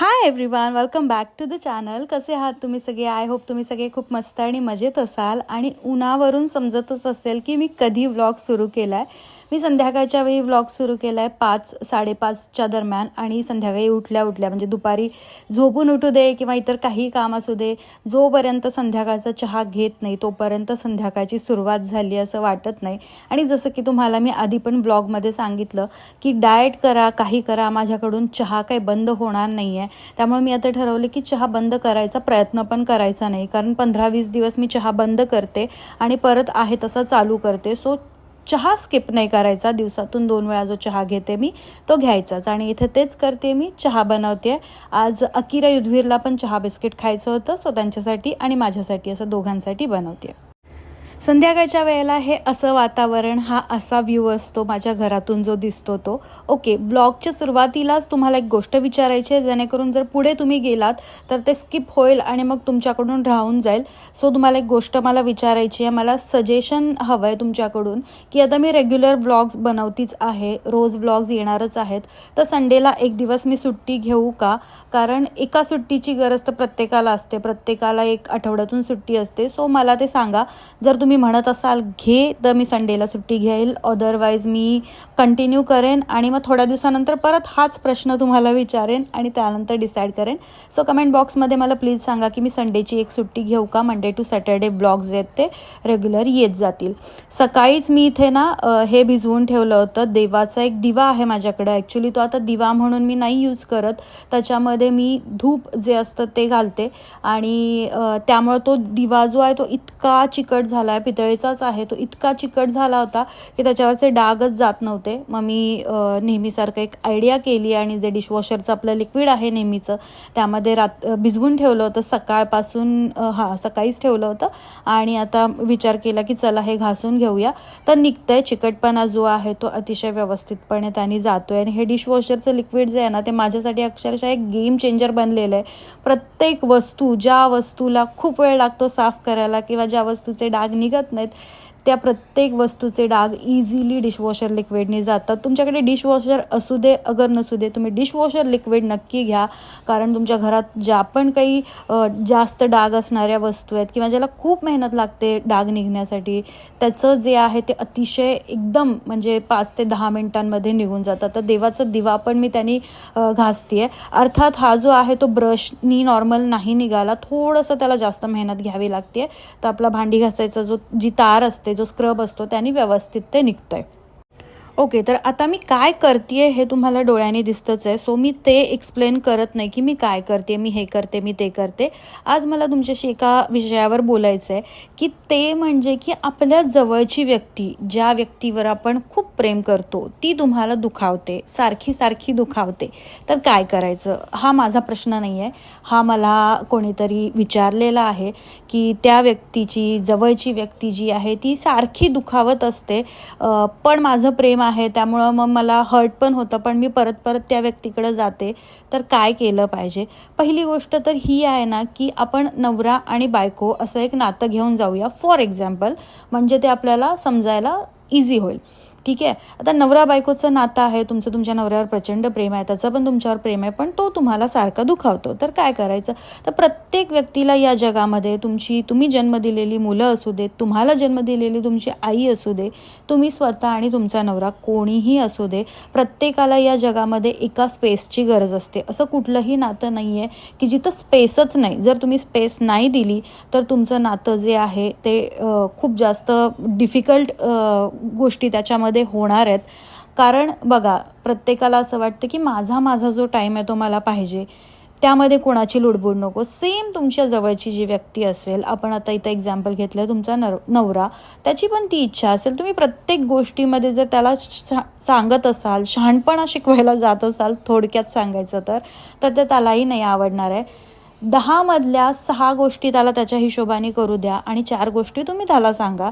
Hi everyone welcome back to the channel कसे आहात तुम्ही सगळे? आय होप तुम्ही सगळे खूप मस्त आणि मजेत असाल. आणि उन्हावरून समजतच असेल की मी कधी व्लॉग सुरू केला आहे मी संध्याकाळच्या वेळी व्लॉग सुरू केला आहे पाच साडेपाचच्या दरम्यान आणि संध्याकाळी उठल्या उठल्या म्हणजे दुपारी झोपून उठू दे किंवा इतर काही काम असू दे जोपर्यंत संध्याकाळचा चहा घेत नाही तोपर्यंत संध्याकाळची सुरुवात झाली असं वाटत नाही. आणि जसं की तुम्हाला मी आधी पण व्लॉगमध्ये सांगितलं की डाएट करा काही करा माझ्याकडून चहा काही बंद होणार नाही आहे त्यामुळे मी आता ठरवलं की चहा बंद करायचा प्रयत्न पण करायचा नाही कारण पंधरा वीस दिवस मी चहा बंद करते आणि परत आहे तसा चालू करते. सो चहा स्किप नाही करायचा. दिवसातून दोन वेळा जो चहा घेते मी तो घ्यायचाच. आणि इथे तेच करते मी चहा बनवते आज अकिरा युधवीरला पण चहा बिस्किट खायचं होतं सो त्यांच्यासाठी आणि माझ्यासाठी असं दोघांसाठी बनवते संध्याकाळच्या वेळेला हे असं वातावरण हा असा व्ह्यू असतो माझ्या घरातून जो दिसतो तो. ओके ब्लॉगच्या सुरुवातीलाच तुम्हाला एक गोष्ट विचारायची आहे जेणेकरून जर पुढे तुम्ही गेलात तर ते स्किप होईल आणि मग तुमच्याकडून राहून जाईल. सो तुम्हाला एक गोष्ट मला विचारायची आहे मला सजेशन हवं आहे तुमच्याकडून की आता मी रेग्युलर व्लॉग्स बनवतीच आहे रोज व्लॉग्स येणारच आहेत तर संडेला एक दिवस मी सुट्टी घेऊ का? कारण एका सुट्टीची गरज तर प्रत्येकाला असते प्रत्येकाला एक आठवड्यातून सुट्टी असते. सो मला ते सांगा. जर तुम्ही तुम्ही म्हणत असाल घे तर मी संडेला सुट्टी घेईल. अदरवाईज मी कंटिन्यू करेन आणि मग थोड्या दिवसानंतर परत हाच प्रश्न तुम्हाला विचारेन आणि त्यानंतर डिसाईड करेन. सो कमेंट बॉक्समध्ये मला प्लीज सांगा की मी संडेची एक सुट्टी घेऊ का? मंडे टू सॅटर्डे ब्लॉग्स आहेत ते रेग्युलर येत जातील. सकाळीच मी इथे ना हे भिजवून ठेवलं होतं. देवाचा एक दिवा आहे माझ्याकडे. ॲक्च्युली तो आता दिवा म्हणून मी नाही यूज करत. त्याच्यामध्ये मी धूप जे असतं ते घालते. आणि त्यामुळं तो दिवा जो आहे तो इतका चिकट झाला आहे पितळेचाच आहे. तो इतका चिकट झाला होता की त्याच्यावरचे डागच जात नव्हते. मग मी नेहमीसारखं एक आयडिया केली आणि जे डिशवॉशरचं आपलं लिक्विड आहे नेहमीचं त्यामध्ये रात भिजवून ठेवलं होतं. सकाळपासून हां सकाळीच ठेवलं होतं. आणि आता विचार केला की चला हे घासून घेऊया. तर निघतंय चिकटपणा जो आहे तो अतिशय व्यवस्थितपणे त्याने जातो आहे आणि हे डिशवॉशरचं लिक्विड जे आहे ना ते माझ्यासाठी अक्षरशः एक गेम चेंजर बनलेलं आहे. प्रत्येक वस्तू ज्या वस्तूला खूप वेळ लागतो साफ करायला किंवा ज्या वस्तूचे डाग निघत नाहीत. त्या प्रत्येक वस्तूचे डाग इझिली डिशवॉशर लिक्विडने जातात. तुमच्याकडे डिशवॉशर असू दे अगर नसू दे तुम्ही डिशवॉशर लिक्विड नक्की घ्या. कारण तुमच्या घरात ज्या पण काही जास्त डाग असणाऱ्या वस्तू आहेत किंवा ज्याला खूप मेहनत लागते डाग निघण्यासाठी त्याचं जे आहे ते अतिशय एकदम म्हणजे पाच ते दहा मिनिटांमध्ये निघून जातात. तर देवाचा दिवा पण मी त्यांनी घासते अर्थात हा जो आहे तो ब्रशनी नॉर्मल नाही निघाला. थोडंसं त्याला जास्त मेहनत घ्यावी लागते तर आपला भांडी घासायचा जो जी तार असते जो स्क्रब असतो त्याने व्यवस्थित ते निघतं आहे ओके तर आता मी काय करते हे तुम्हाला डोळ्याने दिसतंच आहे. सो मी ते एक्सप्लेन करत नाही की मी काय करते मी हे करते मी ते करते आज मला तुमच्याशी एका विषयावर बोलायचं आहे की ते म्हणजे की आपल्या जवळची व्यक्ती ज्या व्यक्तीवर आपण खूप प्रेम करतो ती तुम्हाला दुखावते सारखी सारखी दुखावते. तर काय करायचं? हा माझा प्रश्न नाही आहे हा मला कोणीतरी विचारलेला आहे की त्या व्यक्तीची जवळची व्यक्ती जी आहे ती सारखी दुखावत असते. पण माझं प्रेम आहे त्यामुळं मग मला हर्ट पण होतं पण मी परत परत त्या व्यक्तीकडे जाते. तर काय केलं पाहिजे? पहिली गोष्ट तर ही आहे ना की आपण नवरा आणि बायको असं एक नातं घेऊन जाऊया. फॉर एक्झाम्पल म्हणजे ते आपल्याला समजायला इझी होईल. ठीक आहे? आता नवरा बायकोचं नातं आहे तुमचं तुमच्या नवऱ्यावर प्रचंड प्रेम आहे त्याचं पण तुमच्यावर प्रेम आहे पण तो तुम्हाला सारखा दुखावतो. तर काय करायचं? तर प्रत्येक व्यक्तीला या जगामध्ये तुमची तुम्ही जन्म दिलेली मुलं असू देत तुम्हाला जन्म दिलेली तुमची आई असू दे तुम्ही स्वतः आणि तुमचा नवरा कोणीही असू दे प्रत्येकाला या जगामध्ये एका स्पेसची गरज असते. असं कुठलंही नातं नाही आहे की जिथं स्पेसच नाही. जर तुम्ही स्पेस नाही दिली तर तुमचं नातं जे आहे ते खूप जास्त डिफिकल्ट गोष्टी त्याच्यामध्ये होणार आहेत. कारण बघा प्रत्येकाला असं वाटतं की माझा माझा जो टाईम आहे तो मला पाहिजे. त्यामध्ये कोणाची लुडबुड नको. सेम तुमच्या जवळची जी व्यक्ती असेल आपण आता इथं एक्झाम्पल घेतलं तुमचा नर नवरा त्याची पण ती इच्छा असेल. तुम्ही प्रत्येक गोष्टीमध्ये जर त्याला सा- सांगत असाल शहाणपणा शिकवायला जात असाल थोडक्यात सांगायचं तर तर ते त्यालाही नाही आवडणार आहे. दहामधल्या सहा गोष्टी त्याला त्याच्या हिशोबाने करू द्या आणि चार गोष्टी तुम्ही त्याला सांगा.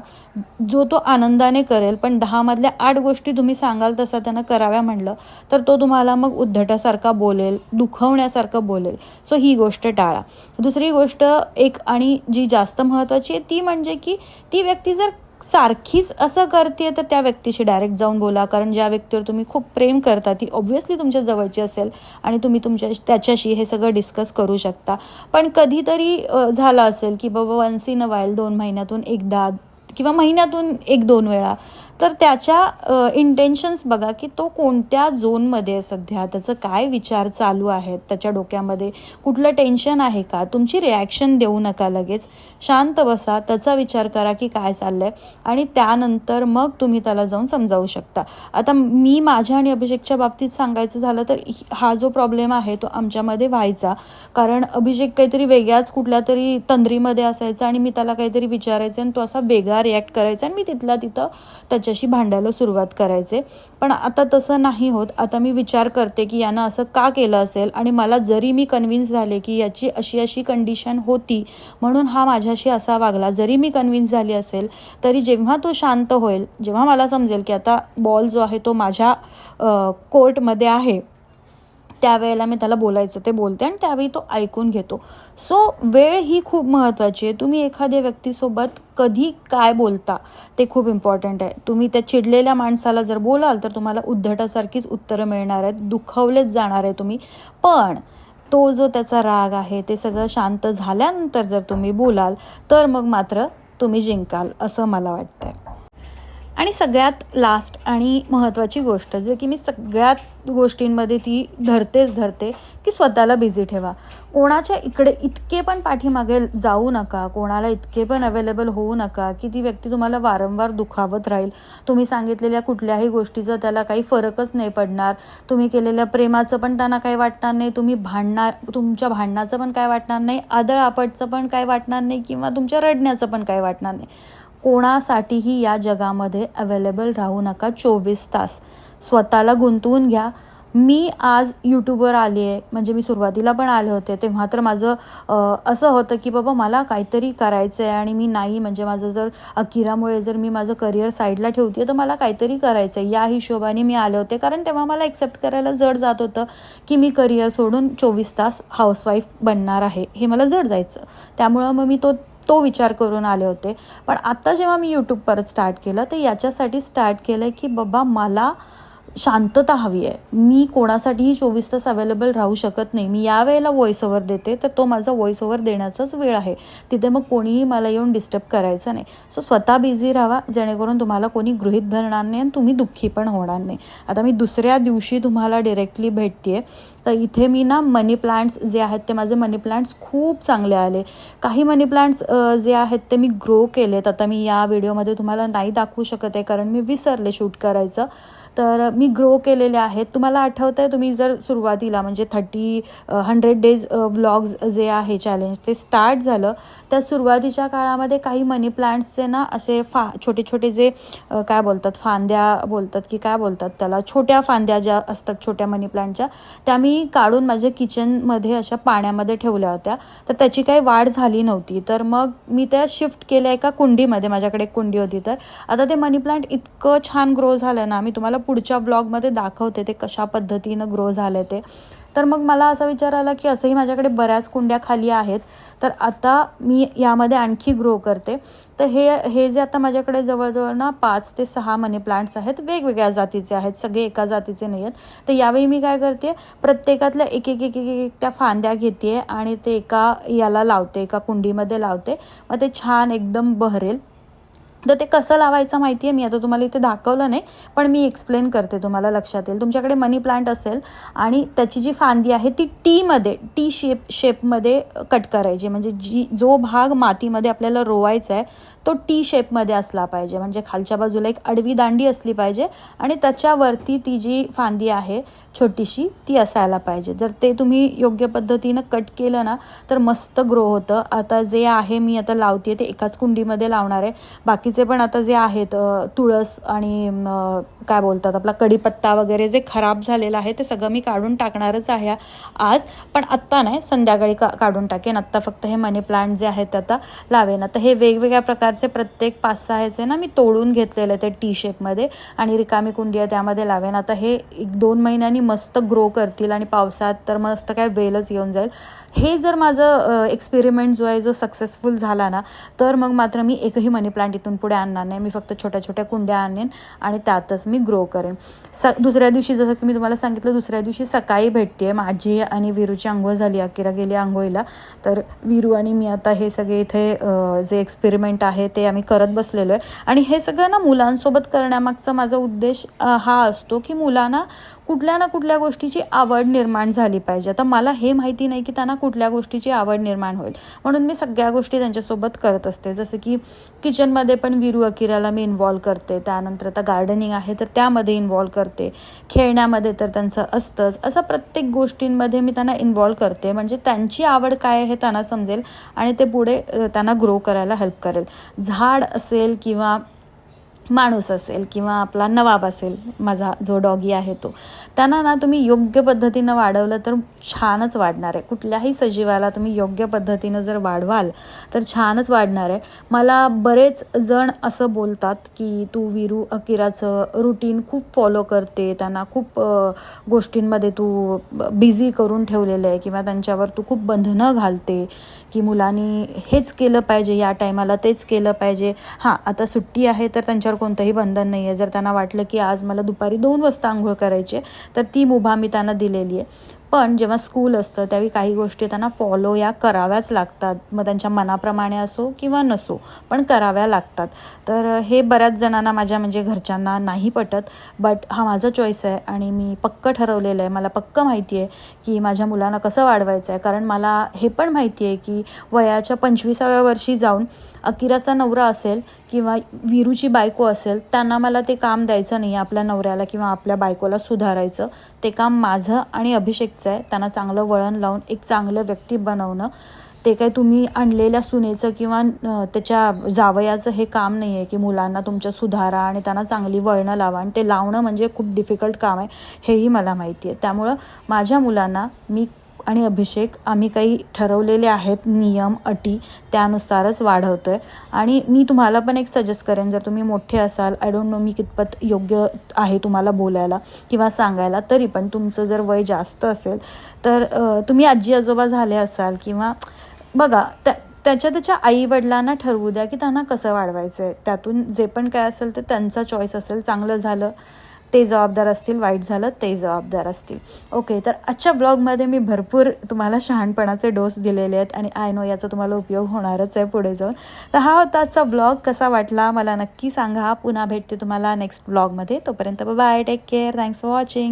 जो तो आनंदाने करेल पण दहामधल्या आठ गोष्टी तुम्ही सांगाल तसं त्यानं कराव्या म्हणलं तर तो तुम्हाला मग उद्धटासारखा बोलेल दुखवण्यासारखं बोलेल. सो ही गोष्ट टाळा. दुसरी गोष्ट एक आणि जी जास्त महत्त्वाची आहे ती म्हणजे की ती व्यक्ती जर सारखीच असं करते तर त्या व्यक्तीशी डायरेक्ट जाऊन बोला. कारण ज्या व्यक्तीवर तुम्ही खूप प्रेम करता ती ऑब्व्हियसली तुमच्या जवळची असेल आणि तुम्ही तुमच्या त्याच्याशी हे सगळं डिस्कस करू शकता. पण कधीतरी झालं असेल की बाबा वन्स इन अ वाईल दोन महिन्यातून एकदा किंवा महिन्यातून एक दोन वेळा. तर त्याच्या इंटेन्शन्स बघा की तो कोणत्या झोनमध्ये आहे सध्या? त्याचं काय विचार चालू आहेत? त्याच्या डोक्यामध्ये कुठलं टेन्शन आहे का? तुमची रिॲक्शन देऊ नका लगेच. शांत बसा. त्याचा विचार करा की काय चाललं आहे आणि त्यानंतर मग तुम्ही त्याला जाऊन समजावू शकता. आता मी माझ्या आणि अभिषेकच्या बाबतीत सांगायचं झालं तर हा जो प्रॉब्लेम आहे तो आमच्यामध्ये व्हायचा. कारण अभिषेक काहीतरी वेगळ्याच कुठल्या तरी तंद्रीमध्ये असायचा आणि मी त्याला काहीतरी विचारायचं आणि तो असा वेगळा रिॲक्ट करायचा आणि मी तिथला तिथं त्याच्याशी भांडायला सुरुवात करायचे. पण आता तसं नाही होत. आता मी विचार करते की यानं असं का केलं असेल? आणि मला जरी मी कन्व्हिन्स झाले की याची अशी अशी कंडिशन होती म्हणून हा माझ्याशी असा वागला. जरी मी कन्व्हिन्स झाली असेल तरी जेव्हा तो शांत होईल जेव्हा मला समजेल की आता बॉल जो आहे तो माझ्या कोर्टमध्ये आहे त्यावेळेला मी त्याला बोलायचं ते बोलते आणि त्यावेळी तो ऐकून घेतो. सो वेळ ही खूप महत्त्वाची आहे. तुम्ही एखाद्या व्यक्तीसोबत कधी काय बोलता ते खूप इम्पॉर्टंट आहे. तुम्ही त्या चिडलेल्या माणसाला जर बोलाल तर तुम्हाला उद्धटासारखीच उत्तरं मिळणार आहेत. दुखावलेच जाणार आहे तुम्ही. पण तो जो त्याचा राग आहे ते सगळं शांत झाल्यानंतर जर तुम्ही बोलाल तर मग मात्र तुम्ही जिंकाल असं मला वाटतं आहे आणि सगळ्यात लास्ट आणि महत्त्वाची गोष्ट जे की मी सगळ्यात गोष्टींमध्ये ती धरतेच धरते की स्वतःला बिझी ठेवा. कोणाच्या इकडे इतके पण पाठीमागे जाऊ नका कोणाला इतके पण अवेलेबल होऊ नका की ती व्यक्ती तुम्हाला वारंवार दुखावत राहील. तुम्ही सांगितलेल्या कुठल्याही गोष्टीचा त्याला काही फरकच नाही पडणार. तुम्ही केलेल्या प्रेमाचं पण त्यांना काही वाटणार नाही. तुम्ही भांडणार तुमच्या भांडणाचं पण काय वाटणार नाही. आदळ आपटचं पण काय वाटणार नाही किंवा तुमच्या रडण्याचं पण काय वाटणार नाही. कोणासाठीही या जगामध्ये अवेलेबल राहू नका चोवीस तास. स्वतःला गुंतवून घ्या. मी आज यूट्यूबवर आली आहे. म्हणजे मी सुरुवातीला पण आले होते. तेव्हा तर माझं असं होतं की बाबा मला काहीतरी करायचं आहे आणि मी नाही. म्हणजे माझं जर अकिरामुळे जर मी माझं करिअर साईडला ठेवते तर मला काहीतरी करायचं आहे या हिशोबाने मी आले होते. कारण तेव्हा मला एक्सेप्ट करायला जड जात होतं की मी करिअर सोडून चोवीस तास हाऊसवाईफ बनणार आहे. हे मला जड जायचं. त्यामुळं मग मी तो तो विचार करून आले होते. पण आत्ता जेव्हा मी यूट्यूब परत स्टार्ट केलं तर याच्यासाठी स्टार्ट केलं आहे की बाबा मला शांतता हवी आहे. मी कोणासाठीही चोवीस तास अवेलेबल राहू शकत नाही. मी या वेळेला व्हॉइस ओव्हर देते तर तो माझा व्हॉइस ओव्हर देण्याचाच वेळ आहे. तिथे मग कोणीही मला येऊन डिस्टर्ब करायचं नाही. सो स्वतः बिझी राहा जेणेकरून तुम्हाला कोणी गृहित धरणार नाही आणि तुम्ही दुःखी पण होणार नाही. आता मी दुसऱ्या दिवशी तुम्हाला डिरेक्टली भेटते तर इथे मी ना मनी प्लांट्स जे आहेत ते माझे मनी प्लांट्स खूप चांगले आले. काही मनी प्लांट्स जे आहेत ते मी ग्रो केलेत. आता मी या व्हिडिओमध्ये तुम्हाला नाही दाखवू शकत आहे कारण मी विसरले शूट करायचं. तर मी ग्रो केलेले आहेत. तुम्हाला आठवतं आहे तुम्ही जर सुरुवातीला म्हणजे थर्टी हंड्रेड डेज व्लॉग्स जे आहे चॅलेंज ते स्टार्ट झालं. त्या सुरुवातीच्या काळामध्ये काही मनी प्लांट्सचे ना असे फा छोटे छोटे जे काय बोलतात? फांद्या बोलतात की काय बोलतात? त्याला छोट्या फांद्या ज्या असतात छोट्या मनी प्लांटच्या त्या मी मी काढून माझ्या किचनमध्ये अशा पाण्यामध्ये ठेवल्या होत्या. तर त्याची काही वाढ झाली नव्हती. तर मग मी त्या शिफ्ट केल्या एका कुंडीमध्ये. माझ्याकडे एक कुंडी होती तर. आता ते मनी प्लांट इतकं छान ग्रो झालं ना मी तुम्हाला पुढच्या ब्लॉगमध्ये दाखवते ते कशा पद्धतीनं ग्रो झालं ते. तर मग मला असा विचार आला की असंही माझ्याकडे बऱ्याच कुंड्या खाली आहेत. तर आता मी यामध्ये आणखी ग्रो करते. तर हे हे जे आता माझ्याकडे जवळजवळ ना पाच ते सहा मनी प्लांट्स आहेत वेगवेगळ्या जातीचे आहेत सगळे एका जातीचे नाही आहेत. तर यावेळी मी काय करते प्रत्येकातल्या एक एक एक एक एक त्या फांद्या घेते आणि ते एका याला लावते एका कुंडीमध्ये लावते. मग ते छान एकदम बहरेल. तर ते कसं लावायचं माहिती आहे मी आता तुम्हाला इथे दाखवलं नाही पण मी एक्सप्लेन करते तुम्हाला लक्षात येईल. तुमच्याकडे मनी प्लांट असेल आणि त्याची जी फांदी आहे ती टीमध्ये टी शेप शेपमध्ये कट करायची. म्हणजे जी जो भाग मातीमध्ये आपल्याला रोवायचा आहे तो टी शेपमध्ये असला पाहिजे. म्हणजे खालच्या बाजूला एक आडवी दांडी असली पाहिजे आणि त्याच्यावरती ती जी फांदी आहे छोटीशी ती असायला पाहिजे. जर ते तुम्ही योग्य पद्धतीनं कट केलं ना तर मस्त ग्रो होतं. आता जे आहे मी आता लावते ते एकाच कुंडीमध्ये लावणार आहे. बाकीचे पण आता जे आहेत तुळस आणि काय बोलतात आपला कढीपत्ता वगैरे जे खराब झालेलं आहे ते सगळं मी काढून टाकणारच आहे आज. पण आत्ता नाही संध्याकाळी का काढून टाकेन. आत्ता फक्त हे मनी प्लांट जे आहेत ते आता लावेन. आता हे वेगवेगळ्या प्रकारचे प्रत्येक पाच सहा ह्याचे ना मी तोडून घेतलेले ते टी शेपमध्ये आणि रिकामी कुंडी आहे त्यामध्ये लावेन. आता हे एक दोन महिन्यांनी मस्त ग्रो करतील आणि पावसात तर मस्त काय वेलच येऊन जाईल. हे जर माझं एक्सपेरिमेंट जो आहे जो सक्सेसफुल झाला ना तर मग मात्र मी एकही मनी प्लांट इथून पुढे आणणार नाही. मी फक्त छोट्या छोट्या कुंड्या आणेन आणि त्यातच मी ग्रो करेन. स दुसऱ्या दिवशी जसं की मी तुम्हाला सांगितलं दुसऱ्या दिवशी सकाळी भेटते आहे माझी आणि विरूची आंघोळ झाली अकिरा गेली आंघोळीला. तर विरू आणि मी आता हे सगळे इथे जे एक्सपेरिमेंट आहे ते आम्ही करत बसलेलो आहे. आणि हे सगळं ना मुलांसोबत करण्यामागचा माझा उद्देश हा असतो की मुलांना कुठल्या ना कुठल्या गोष्टीची आवड निर्माण झाली पाहिजे. आता मला हे माहिती नाही की त्यांना कुठल्या गोष्टीची आवड निर्माण होईल. म्हणून मी सगळ्या गोष्टी त्यांच्यासोबत करत असते. जसं की किचनमध्ये पण विरू अकिराला मी इन्वॉल्व करते. त्यानंतर आता गार्डनिंग आहे तर त्यामध्ये इन्वॉल्व करते. खेळण्यामध्ये तर त्यांचं असतंच. असं प्रत्येक गोष्टींमध्ये मी त्यांना इन्वॉल्व करते. म्हणजे त्यांची आवड काय आहे हे त्यांना समजेल आणि ते पुढे त्यांना ग्रो करायला हेल्प करेल. झाड असेल किंवा माणूस असेल किंवा आपला नवाब असेल माझा जो डॉगी आहे तो. त्यांना ना तुम्ही योग्य पद्धतीनं वाढवलं तर छानच वाढणार आहे. कुठल्याही सजीवाला तुम्ही योग्य पद्धतीनं जर वाढवाल तर छानच वाढणार आहे. मला बरेच जण असं बोलतात की तू विरू अकिराचं रुटीन खूप फॉलो करते त्यांना खूप गोष्टींमध्ये तू बिझी करून ठेवलेलं आहे किंवा त्यांच्यावर तू खूप बंधनं घालते. की मुलांनी हेच केलं पाहिजे या टायमाला तेच केलं पाहिजे. हां आता सुट्टी आहे तर त्यांच्यावर कोणतंही बंधन नाही आहे. जर त्यांना वाटलं की आज मला दुपारी दोन वाजता आंघोळ करायची आहे, तर ती मुभा मी त्यांना दिलेली आहे. पण जेव्हा स्कूल असतं त्यावेळी काही गोष्टी त्यांना फॉलो या कराव्याच लागतात. मग त्यांच्या मनाप्रमाणे असो किंवा नसो पण कराव्या लागतात. तर हे बऱ्याच जणांना माझ्या म्हणजे घरच्यांना नाही पटत बट हा माझा चॉईस आहे आणि मी पक्क ठरवलेलं आहे. मला पक्क माहिती आहे की माझ्या मुलांना कसं वाढवायचं आहे. कारण मला हे पण माहिती आहे की वयाच्या पंचवीसाव्या वर्षी जाऊन अकिराचा नवरा असेल किंवा विरूची बायको असेल त्यांना मला ते काम द्यायचं नाही आपल्या नवऱ्याला किंवा आपल्या बायकोला सुधारायचं. ते काम माझं आणि अभिषेक अभिषेकचं आहे त्यांना चांगलं वळण लावून एक चांगलं व्यक्ती बनवणं. ते काय तुम्ही आणलेल्या सुनेचं किंवा त्याच्या जावयाचं हे काम नाही आहे की मुलांना तुमच्या सुधारा आणि त्यांना चांगली वळणं लावा. आणि ते लावणं म्हणजे खूप डिफिकल्ट काम आहे हेही मला माहिती आहे त्यामुळं माझ्या मुलांना मी आणि अभिषेक आम्ही काही ठरवलेले आहेत नियम अटी त्यानुसारच वाढवतो आहे आणि मी तुम्हाला पण एक सजेस्ट करेन जर तुम्ही मोठे असाल आय डोंट नो मी कितपत योग्य आहे तुम्हाला बोलायला किंवा सांगायला तरी पण तुमचं जर वय जास्त असेल तर तुम्ही आजी आजोबा झाले असाल किंवा बघा त्या त्याच्या त्याच्या आई वडिलांना ठरवू द्या की त्यांना कसं वाढवायचं आहे त्यातून जे पण काय असेल ते त्यांचा चॉईस असेल चांगलं झालं. ते जबाबदार असतील वाईट झालं ते जबाबदार असतील. ओके तर आजच्या ब्लॉगमध्ये मी भरपूर तुम्हाला शहाणपणाचे डोस दिलेले आहेत आणि आय नो याचा तुम्हाला उपयोग होणारच आहे पुढे जाऊन. तर हा होता आजचा ब्लॉग. कसा वाटला मला नक्की सांगा. पुन्हा भेटते तुम्हाला नेक्स्ट ब्लॉगमध्ये. तोपर्यंत bye take care thanks for watching